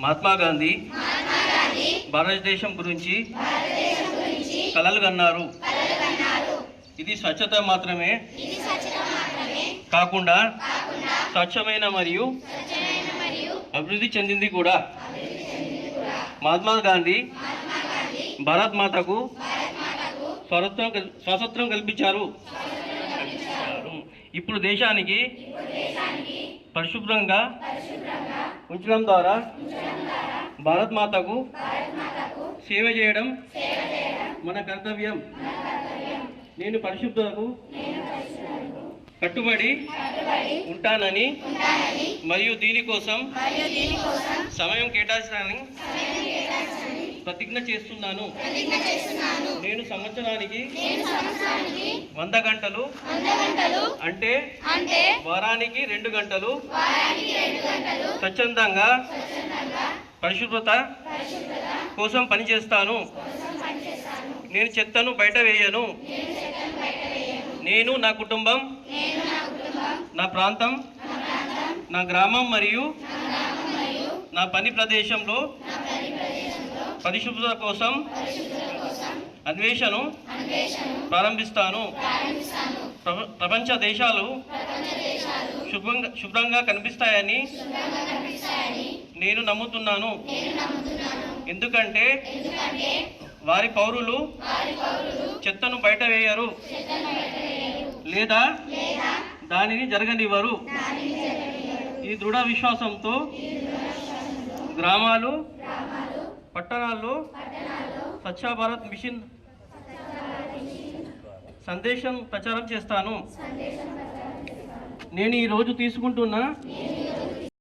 మహాత్మా గాంధీ భారతదేశం గురించి కలలు కన్నారు. ఇది స్వచ్ఛత మాత్రమే కాకుండా స్వచ్ఛమైన మరియు అభివృద్ధి చెందింది కూడా. మహాత్మా గాంధీ భారత్ మాతకు స్వరత్వం కల్- స్వాతంత్రం కల్పించారు. ఇప్పుడు దేశానికి పరిశుభ్రంగా ఉంచడం ద్వారా భారత్ మాతకు సేవ చేయడం మన కర్తవ్యం నేను పరిశుభ్రతకు కట్టుబడి ఉంటానని మరియు దీనికోసం సమయం కేటాయించాలని ప్రతిజ్ఞ చేస్తున్నాను. నేను సంవత్సరానికి వంద గంటలు అంటే వారానికి రెండు గంటలు స్వచ్ఛందంగా పరిశుభ్రత కోసం పనిచేస్తాను. నేను చెత్తను బయట వేయను. నేను నా కుటుంబం నా ప్రాంతం నా గ్రామం మరియు నా పని ప్రదేశంలో పరిశుభ్రత కోసం అన్వేషణను ప్రారంభిస్తాను. ప్రప- ప్రపంచ దేశాలు శుభ్రంగా శుభ్రంగా కనిపిస్తాయని నేను నమ్ముతున్నాను. ఎందుకంటే వారి పౌరులు చెత్తను బయట వేయరు. లేదా దానిని జరగనివ్వరు. ఈ దృఢ విశ్వాసంతో గ్రామాలు పట్టణాల్లో స్వచ్ఛ భారత్ మిషన్ సందేశం ప్రచారం చేస్తాను. నేను ఈ రోజు తీసుకుంటున్న